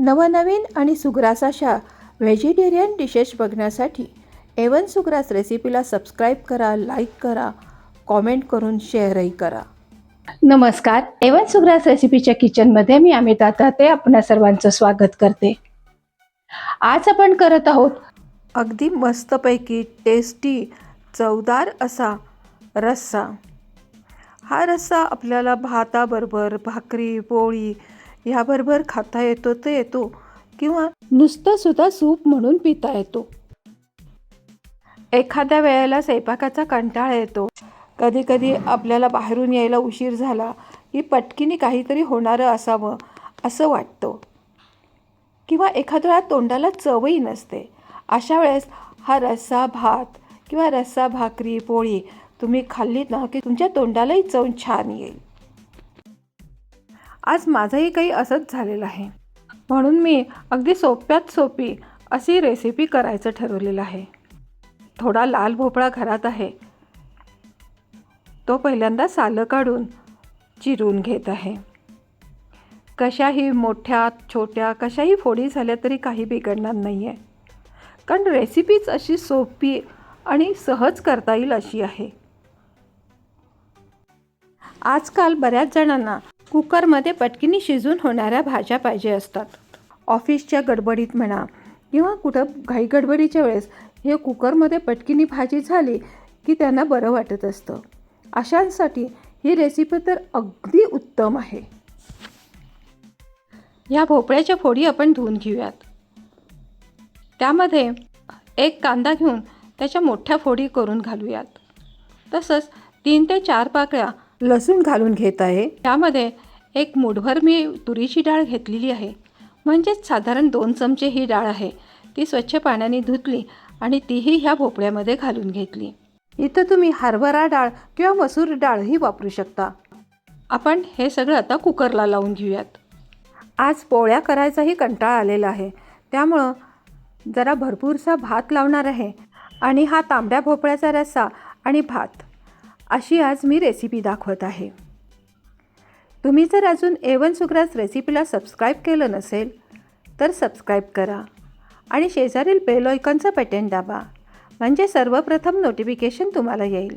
नवनवीन आणि सुग्रास अशा व्हेजिटेरियन डिशेस बघण्यासाठी एवन सुग्रास रेसिपीला सबस्क्राईब करा लाईक करा कॉमेंट करून शेअरही करा. नमस्कार. एवन सुग्रास रेसिपीच्या किचनमध्ये मी अमिता ताते आपणा सर्वांचं स्वागत करते. आज आपण करत आहोत अगदी मस्तपैकी टेस्टी चवदार असा रस्सा. हा रस्सा आपल्याला भाताबरोबर भाकरी पोळी ह्याबरोबर खाता येतो तर येतो किंवा नुसतं सुद्धा सूप म्हणून पिता येतो. एखाद्या वेळेला स्वयंपाकाचा कंटाळा येतो. कधी कधी आपल्याला बाहेरून यायला उशीर झाला की पटकीने काहीतरी होणारं असावं असं वाटतं. किंवा एखाद्या वेळा तोंडाला चवही नसते. अशा वेळेस हा रस्सा भात किंवा रस्सा भाकरी पोळी तुम्ही खाल्लीत ना की तुमच्या तोंडालाही चव छान येईल. आज माझंही काही असंच झालेलं आहे. म्हणून मी अगदी सोप्यात सोपी अशी रेसिपी करायचं ठरवलेलं आहे. थोडा लाल भोपळा घरात आहे. तो पहिल्यांदा सालं काढून चिरून घेत आहे. कशाही मोठ्या छोट्या कशाही फोडी झाल्या तरी काही बिघडणार नाही आहे कारण रेसिपीच अशी सोपी आणि सहज करता येईल अशी आहे. आजकाल बऱ्याच जणांना कुकरमध्ये पटकिनी शिजून होणाऱ्या भाज्या पाहिजे असतात. ऑफिसच्या गडबडीत म्हणा किंवा कुठं घाई गडबडीच्या वेळेस हे कुकरमध्ये पटकिनी भाजी झाली की त्यांना बरं वाटत असतं. अशांसाठी ही रेसिपी तर अगदी उत्तम आहे. या भोपळ्याच्या फोडी आपण धुवून घेऊयात. त्यामध्ये एक कांदा घेऊन त्याच्या मोठ्या फोडी करून घालूयात. तसंच तीन ते चार पाकळ्या लसूण घालून घेत आहे. त्यामध्ये एक मुठभर मी तुरीची डाळ घेतलेली आहे. म्हणजेच साधारण दोन चमचे ही डाळ आहे. ती स्वच्छ पाण्याने धुतली आणि तीही ह्या भोपळ्यामध्ये घालून घेतली. इथं तुम्ही हरभरा डाळ किंवा मसूर डाळही वापरू शकता. आपण हे सगळं आता कुकरला लावून घेऊयात. आज पोळ्या करायचाही कंटाळा आलेला आहे. त्यामुळं जरा भरपूरसा भात लावणार आहे. आणि हा तांबड्या भोपळ्याचा रस्सा आणि भात. अशी आज मी रेसिपी दाखवत आहे. तुम्ही जर अजून एवन सुग्रास रेसिपीला सबस्क्राईब केलं नसेल तर सबस्क्राईब करा आणि शेजारील बेल आयकॉनचं बटन दाबा म्हणजे सर्वप्रथम नोटिफिकेशन तुम्हाला येईल.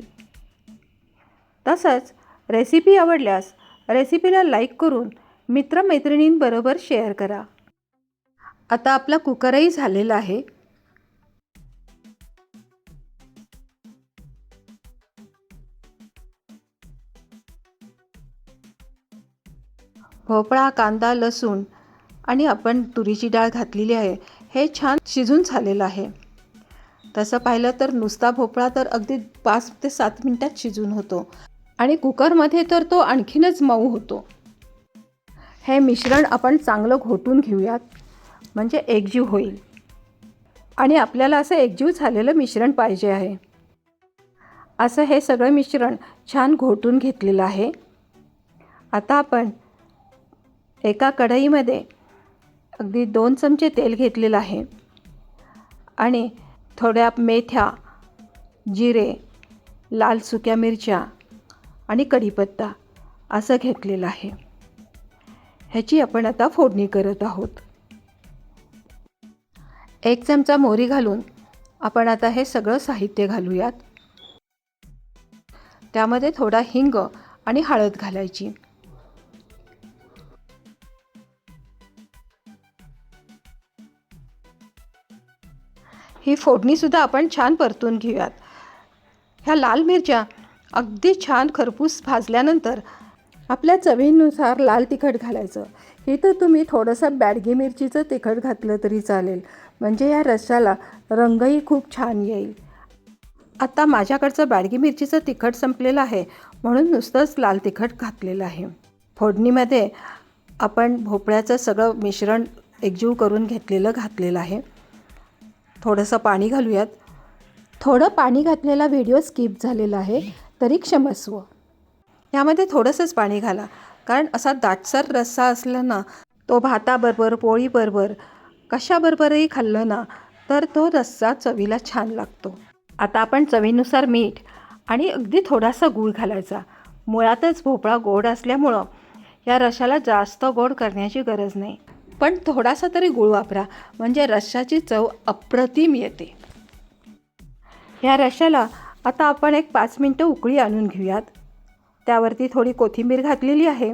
तसंच रेसिपी आवडल्यास रेसिपीला लाईक करून मित्रमैत्रिणींबरोबर शेअर करा. आता आपला कुकरही झालेला आहे. भोपळा कांदा लसूण आणि आपण तुरीची डाळ घातलेली आहे हे छान शिजून झालेलं आहे. तसं पाहिलं तर नुसता भोपळा तर अगदी पाच ते सात मिनटात शिजून होतो आणि कुकरमध्ये तर तो आणखीनच मऊ होतो. हे मिश्रण आपण चांगलं घोटून घेऊयात म्हणजे एकजीव होईल. आणि आपल्याला असं एकजीव झालेलं मिश्रण पाहिजे आहे. असं हे सगळं मिश्रण छान घोटून घेतलेलं आहे. आता आपण एका कढईमध्ये अगदी दोन चमचे तेल घेतलेलं आहे. आणि थोड्या मेथ्या जिरे लाल सुक्या मिरच्या आणि कढीपत्ता असं घेतलेलं आहे. ह्याची आपण आता फोडणी करत आहोत. एक चमचा मोहरी घालून आपण आता हे सगळं साहित्य घालूयात. त्यामध्ये थोडा हिंग आणि हळद घालायची. ही फोडणीसुद्धा आपण छान परतून घेऊयात. ह्या लाल मिरच्या अगदी छान खरपूस भाजल्यानंतर आपल्या चवीनुसार लाल तिखट घालायचं. इथं तुम्ही थोडंसं बॅडगी मिरचीचं तिखट घातलं तरी चालेल. म्हणजे या रस्स्याला रंगही खूप छान येईल. आता माझ्याकडचं बॅडगी मिरचीचं तिखट संपलेलं आहे. म्हणून नुसतंच लाल तिखट घातलेलं आहे. फोडणीमध्ये आपण भोपळ्याचं सगळं मिश्रण एकजीव करून घेतलेलं घातलेलं आहे. थोडंसं पाणी घालूयात. थोडं पाणी घातलेला व्हिडिओ स्किप झालेला आहे तरी क्षमस्व. यामध्ये थोडंसंच पाणी घाला कारण असा दाटसर रस्सा असला ना तो भाताबरोबर पोळीबरोबर कशाबरोबरही खाल्लं ना तर तो रस्सा चवीला छान लागतो. आता आपण चवीनुसार मीठ आणि अगदी थोडासा गूळ घालायचा. मुळातच भोपळा गोड असल्यामुळं या रशाला जास्त गोड करण्याची गरज नाही. पण थोडासा तरी गुळ वापरा. म्हणजे रश्शाची चव अप्रतिम येते. ह्या रश्शाला आता आपण एक पाच मिनटं उकळी आणून घेऊयात. त्यावरती थोडी कोथिंबीर घातलेली आहे.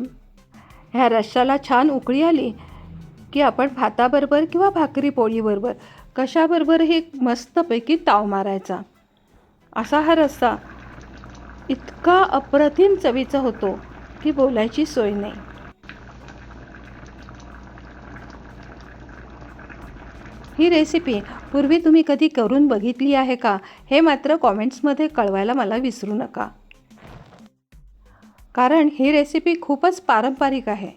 ह्या रश्शाला छान उकळी आली की आपण भाताबरोबर किंवा भाकरी पोळीबरोबर कशाबरोबर हे मस्तपैकी ताव मारायचा. असा हा रस्सा इतका अप्रतिम चवीचा होतो की बोलायची सोय नाही. ही रेसिपी पूर्वी तुम्ही कधी करून बघितली आहे का? हे मात्र कॉमेंट्समध्ये कळवायला मला विसरू नका. कारण ही रेसिपी खूपच पारंपरिक आहे.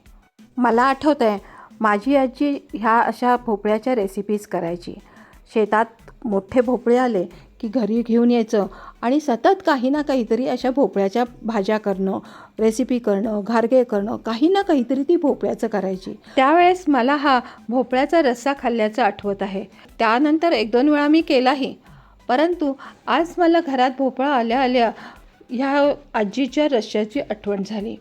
मला आठवतं आहे माझी आजी ह्या अशा भोपळ्याच्या रेसिपीज करायची. शेतात मोठे भोपळे आले की घरी घेऊन यायचं आणि सतत काही ना काहीतरी अशा भोपळ्याच्या भाज्या करणं रेसिपी करणं घारगे करणं काही ना काहीतरी ती भोपळ्याचं करायची. त्यावेळेस मला हा भोपळ्याचा रस्सा खाल्ल्याचं आठवत आहे. त्यानंतर एक दोन वेळा मी केलाही. परंतु आज मला घरात भोपळा आल्या आल्या ह्या आजीच्या रश्श्याची आठवण झाली.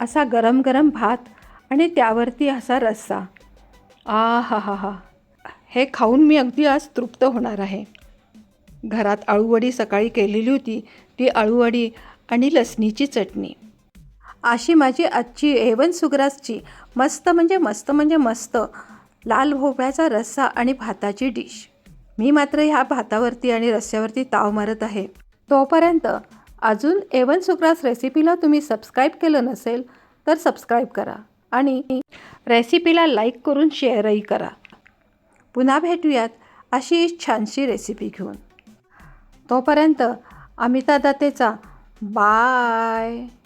असा गरम गरम भात आणि त्यावरती असा रस्सा. आ हा हा हा. हे खाऊन मी अगदी आज तृप्त होणार आहे. घरात आळूवडी सकाळी केलेली होती ती आळूवडी आणि लसणीची चटणी. अशी माझी आजची एवन सुग्रासची मस्त म्हणजे मस्त म्हणजे मस्त लाल भोपळ्याचा रस्सा आणि भाताची डिश. मी मात्र ह्या भातावरती आणि रस्स्यावरती ताव मारत आहे. तोपर्यंत अजून एवन सुग्रास रेसिपीला तुम्ही सबस्क्राईब केलं नसेल तर सबस्क्राईब करा आणि रेसिपीला लाईक करून शेअरही करा. पुन्हा भेटूयात अशी छानशी रेसिपी घेऊन. तोपर्यंत अमिता दत्तेचा बाय.